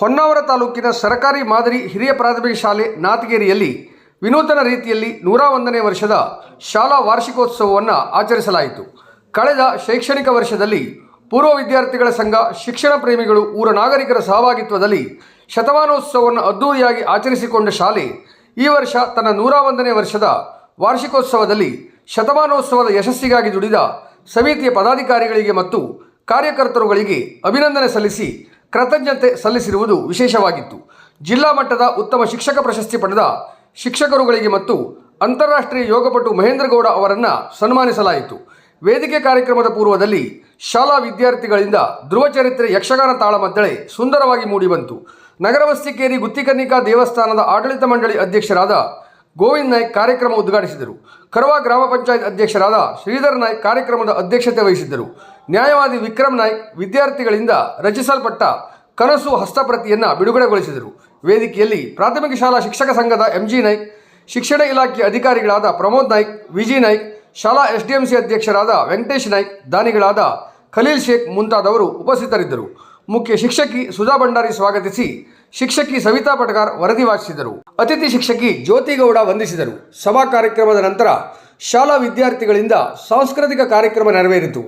ಹೊನ್ನಾವರ ತಾಲೂಕಿನ ಸರ್ಕಾರಿ ಮಾದರಿ ಹಿರಿಯ ಪ್ರಾಥಮಿಕ ಶಾಲೆ ನಾತಗೇರಿಯಲ್ಲಿ ವಿನೂತನ ರೀತಿಯಲ್ಲಿ ನೂರ ಒಂದನೇ ವರ್ಷದ ಶಾಲಾ ವಾರ್ಷಿಕೋತ್ಸವವನ್ನು ಆಚರಿಸಲಾಯಿತು. ಕಳೆದ ಶೈಕ್ಷಣಿಕ ವರ್ಷದಲ್ಲಿ ಪೂರ್ವ ವಿದ್ಯಾರ್ಥಿಗಳ ಸಂಘ ಶಿಕ್ಷಣ ಪ್ರೇಮಿಗಳು ಊರ ನಾಗರಿಕರ ಸಹಭಾಗಿತ್ವದಲ್ಲಿ ಶತಮಾನೋತ್ಸವವನ್ನು ಅದ್ದೂರಿಯಾಗಿ ಆಚರಿಸಿಕೊಂಡ ಶಾಲೆ ಈ ವರ್ಷ ತನ್ನ ನೂರ ಒಂದನೇ ವರ್ಷದ ವಾರ್ಷಿಕೋತ್ಸವದಲ್ಲಿ ಶತಮಾನೋತ್ಸವದ ಯಶಸ್ಸಿಗಾಗಿ ದುಡಿದ ಸಮಿತಿಯ ಪದಾಧಿಕಾರಿಗಳಿಗೆ ಮತ್ತು ಕಾರ್ಯಕರ್ತರುಗಳಿಗೆ ಅಭಿನಂದನೆ ಸಲ್ಲಿಸಿ ಕೃತಜ್ಞತೆ ಸಲ್ಲಿಸಿರುವುದು ವಿಶೇಷವಾಗಿತ್ತು. ಜಿಲ್ಲಾ ಮಟ್ಟದ ಉತ್ತಮ ಶಿಕ್ಷಕ ಪ್ರಶಸ್ತಿ ಪಡೆದ ಶಿಕ್ಷಕರುಗಳಿಗೆ ಮತ್ತು ಅಂತಾರಾಷ್ಟ್ರೀಯ ಯೋಗಪಟು ಮಹೇಂದ್ರಗೌಡ ಅವರನ್ನು ಸನ್ಮಾನಿಸಲಾಯಿತು. ವೇದಿಕೆ ಕಾರ್ಯಕ್ರಮದ ಪೂರ್ವದಲ್ಲಿ ಶಾಲಾ ವಿದ್ಯಾರ್ಥಿಗಳಿಂದ ಧ್ರುವಚರಿತ್ರೆ ಯಕ್ಷಗಾನ ತಾಳಮದ್ದಳೆ ಸುಂದರವಾಗಿ ಮೂಡಿಬಂತು ನಗರವಸ್ತಿಕೇರಿ ಗುತ್ತಿಕನ್ನಿಕಾ ದೇವಸ್ಥಾನದ ಆಡಳಿತ ಮಂಡಳಿ ಅಧ್ಯಕ್ಷರಾದ ಗೋವಿಂದ್ ನಾಯ್ಕ್ ಕಾರ್ಯಕ್ರಮ ಉದ್ಘಾಟಿಸಿದರು. ಕರವಾ ಗ್ರಾಮ ಪಂಚಾಯತ್ ಅಧ್ಯಕ್ಷರಾದ ಶ್ರೀಧರ್ ನಾಯ್ಕ್ ಕಾರ್ಯಕ್ರಮದ ಅಧ್ಯಕ್ಷತೆ ವಹಿಸಿದ್ದರು. ನ್ಯಾಯವಾದಿ ವಿಕ್ರಮ್ ನಾಯ್ಕ್ ವಿದ್ಯಾರ್ಥಿಗಳಿಂದ ರಚಿಸಲ್ಪಟ್ಟ ಕನಸು ಹಸ್ತಪ್ರತಿಯನ್ನು ಬಿಡುಗಡೆಗೊಳಿಸಿದರು. ವೇದಿಕೆಯಲ್ಲಿ ಪ್ರಾಥಮಿಕ ಶಾಲಾ ಶಿಕ್ಷಕ ಸಂಘದ ಎಂಜಿ ನಾಯ್ಕ್, ಶಿಕ್ಷಣ ಇಲಾಖೆ ಅಧಿಕಾರಿಗಳಾದ ಪ್ರಮೋದ್ ನಾಯ್ಕ್, ವಿಜಿ ನಾಯ್ಕ್, ಶಾಲಾ ಎಸ್ಡಿಎಂಸಿ ಅಧ್ಯಕ್ಷರಾದ ವೆಂಕಟೇಶ್ ನಾಯ್ಕ್, ದಾನಿಗಳಾದ ಖಲೀಲ್ ಶೇಖ್ ಮುಂತಾದವರು ಉಪಸ್ಥಿತರಿದ್ದರು. ಮುಖ್ಯ ಶಿಕ್ಷಕಿ ಸುಧಾ ಭಂಡಾರಿ ಸ್ವಾಗತಿಸಿ ಶಿಕ್ಷಕಿ ಸವಿತಾ ಪಟಗಾರ್ ವರದಿ ವಾಚಿಸಿದರು. ಅತಿಥಿ ಶಿಕ್ಷಕಿ ಜ್ಯೋತಿಗೌಡ ವಂದಿಸಿದರು. ಸಭಾ ಕಾರ್ಯಕ್ರಮದ ನಂತರ ಶಾಲಾ ವಿದ್ಯಾರ್ಥಿಗಳಿಂದ ಸಾಂಸ್ಕೃತಿಕ ಕಾರ್ಯಕ್ರಮ ನೆರವೇರಿತು.